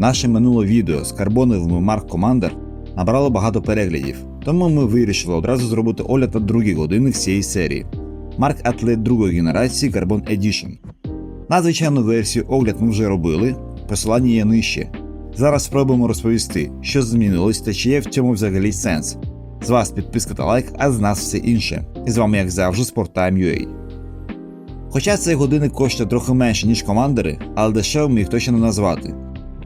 Наше минуле відео з карбоновими Марк Commander набрало багато переглядів, тому ми вирішили одразу зробити огляд на другий годинник цієї серії Mark Athlete другої генерації Carbon Edition. На звичайну версію огляд ми вже робили, посилання є нижче. Зараз спробуємо розповісти, що змінилось та чи є в цьому взагалі сенс. З вас підписка та лайк, а з нас все інше. І з вами, як завжди, Sporttime.ua. Хоча цей годинник коштує трохи менше, ніж командери, але дешевим їх точно не назвати.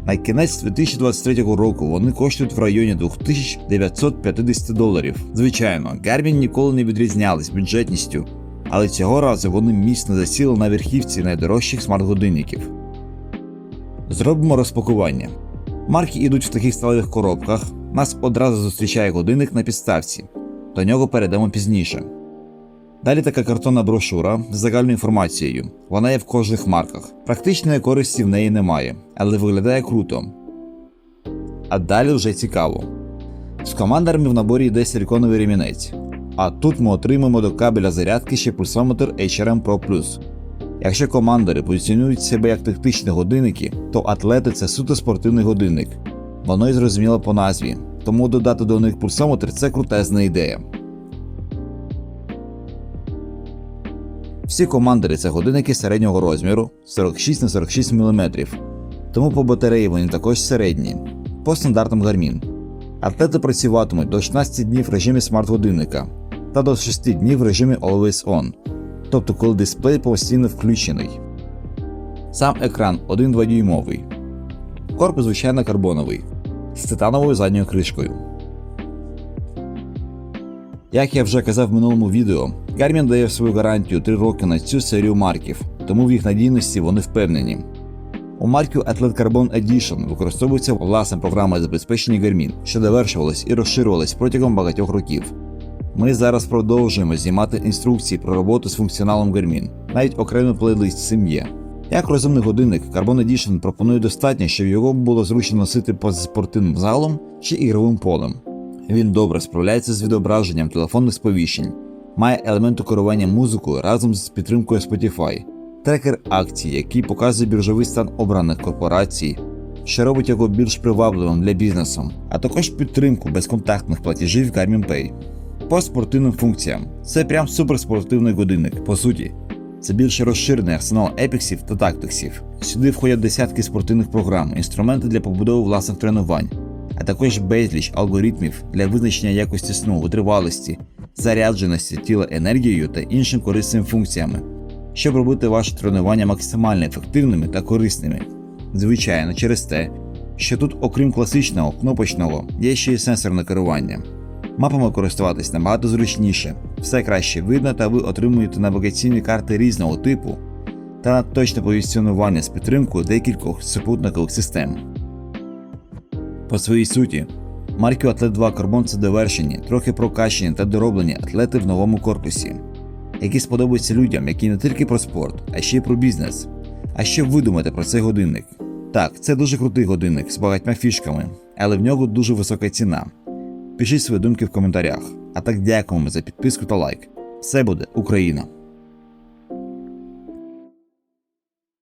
На кінець 2023 року вони коштують в районі 2950 доларів. Звичайно, Garmin ніколи не відрізнялись бюджетністю, але цього разу вони міцно засіли на верхівці найдорожчих смарт-годинників. Зробимо розпакування. Марки йдуть в таких сталевих коробках. Нас одразу зустрічає годинник на підставці. До нього перейдемо пізніше. Далі така картонна брошура з загальною інформацією. Вона є в кожних марках. Практичної користі в неї немає, але виглядає круто. А далі вже цікаво. З командами в наборі йде силіконовий ремінець. А тут ми отримаємо до кабеля зарядки ще пульсометр HRM Pro Plus. Якщо командори позиціонують себе як тактичні годинники, то атлети це суто спортивний годинник. Воно і зрозуміло по назві, тому додати до них пульсометр це крутезна ідея. Всі командери це годинники середнього розміру 46 на 46 мм, тому по батареї вони також середні, по стандартам Garmin. Атлети працюватимуть до 16 днів в режимі смарт-годинника та до 6 днів в режимі Always On, тобто коли дисплей постійно включений. Сам екран 1,2 дюймовий. Корпус звичайно карбоновий з титановою задньою кришкою. Як я вже казав в минулому відео, Garmin дає свою гарантію 3 роки на цю серію марків, тому в їх надійності вони впевнені. У марків Athlete Carbon Edition використовується власна програма забезпечення Garmin, що довершувалась і розширювалась протягом багатьох років. Ми зараз продовжуємо знімати інструкції про роботу з функціоналом Garmin, навіть окремий плейлист з цим є. Як розумний годинник, Carbon Edition пропонує достатньо, щоб його було зручно носити поза спортивним залом чи ігровим полем. Він добре справляється з відображенням телефонних сповіщень, має елементи керування музикою разом з підтримкою Spotify, трекер акцій, який показує біржовий стан обраних корпорацій, що робить його більш привабливим для бізнесу, а також підтримку безконтактних платежів Garmin Pay. По спортивним функціям це прям суперспортивний годинник, по суті. Це більше розширений арсенал епіксів та тактиксів. Сюди входять десятки спортивних програм, інструменти для побудови власних тренувань, а також безліч алгоритмів для визначення якості сну, витривалості, зарядженості тіла енергією та іншими корисними функціями, щоб робити ваше тренування максимально ефективними та корисними. Звичайно, через те, що тут, окрім класичного кнопочного, є ще й сенсорне керування. Мапами користуватись набагато зручніше, все краще видно та ви отримуєте навігаційні карти різного типу та точне позиціонування з підтримкою декількох супутникових систем. По своїй суті, марки Атлет 2 Carbon це довершені, трохи прокачені та дороблені атлети в новому корпусі, які сподобаються людям, які не тільки про спорт, а ще й про бізнес. А що ви думаєте про цей годинник? Так, це дуже крутий годинник з багатьма фішками, але в нього дуже висока ціна. Пишіть свої думки в коментарях. А так дякуємо за підписку та лайк. Все буде Україна!